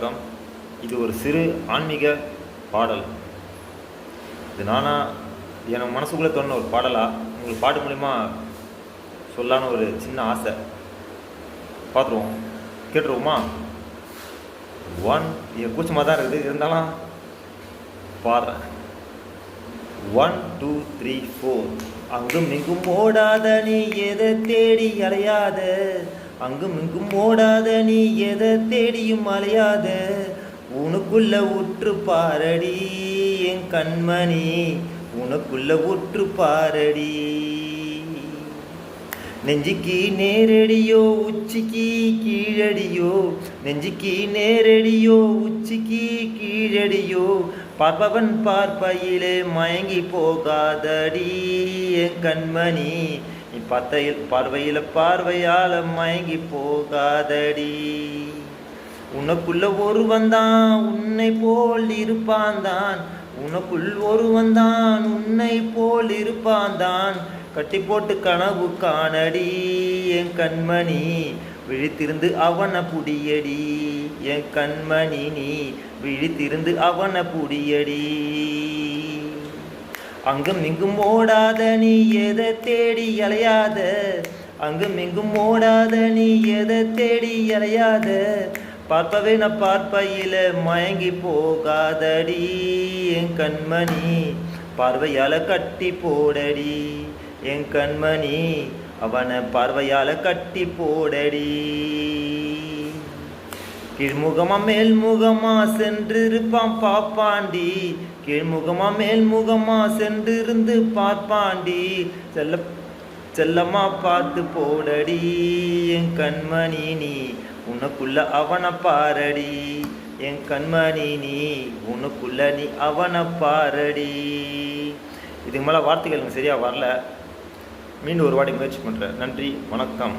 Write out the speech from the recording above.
வணக்கம் இது ஒரு சிறு ஆன்மீக பாடல். இது நானா என் மனசுக்குள்ளே தோணுன ஒரு பாடலாக உங்களுக்கு பாட்டு மூலிமா சொல்லான்னு ஒரு சின்ன ஆசை. பார்த்துருவோம். கேட்டுருவோமா? ஒன் என் கூச்சமாக தான் இருக்குது. இருந்தாலும் பாடுறேன். ஒன் டூ த்ரீ ஃபோர் அங்கும் இங்கும் ஓடாத நீ எதை தேடி அலையாத? அங்கும் இங்கும் ஓடாத நீ எதை தேடியும் அலையாத. உனக்குள்ள உற்று பாரடி என் கண்மணி. உனக்குள்ள உற்று பாரடி. நெஞ்சுக்கு நேரடியோ உச்சிக்கு கீழடியோ. நெஞ்சுக்கு நேரடியோ உச்சிக்கு கீழடியோ. பார்ப்பவன் பார்ப்பையிலே மயங்கி போகாதடி என் கண்மணி. நீ பத்தையில் பார்வையில் பார்வையால மயங்கி போகாதடி. உனக்குள்ள ஒருவன் தான் உன்னை போல் இருப்பான் தான். உனக்குள் ஒருவன் தான் உன்னை போல் இருப்பான் தான். கட்டி போட்டு கனவு காணடி என் கண்மணி. விழித்திருந்து அவனை புடியடி என் கண்மணி நீ. விழித்திருந்து அவனை புடியடி. அங்கும் இங்கும் ஓடாத நீ எதை தேடி அலையாத? அங்கும் இங்கும் ஓடாத நீ எதை தேடி அலையாத? பார்ப்பவே நான் பார்ப்பையில மயங்கி போகாதடி என் கண்மணி. பார்வையால கட்டி போடடி என் கண்மணி. அவனை பார்வையால கட்டி போடடி. கீழ்முகமா மேல்முகமா சென்றிருப்பான் பாப்பாண்டி. கீழ்முகமா மேல்முகமா சென்றிருந்து பார்ப்பாண்டி. செல்ல செல்லம்மா பார்த்து போடடி என் கண்மணி நீ உனக்குள்ள அவனை பாரடி. என் கண்மணி நீ உனக்குள்ள நீ அவனை பாரடி. இதுக்கு மேலே வார்த்தைகள் எனக்கு சரியாக வரல. மீண்டும் ஒரு வாட்டி முயற்சி பண்ணுறேன் நன்றி வணக்கம்.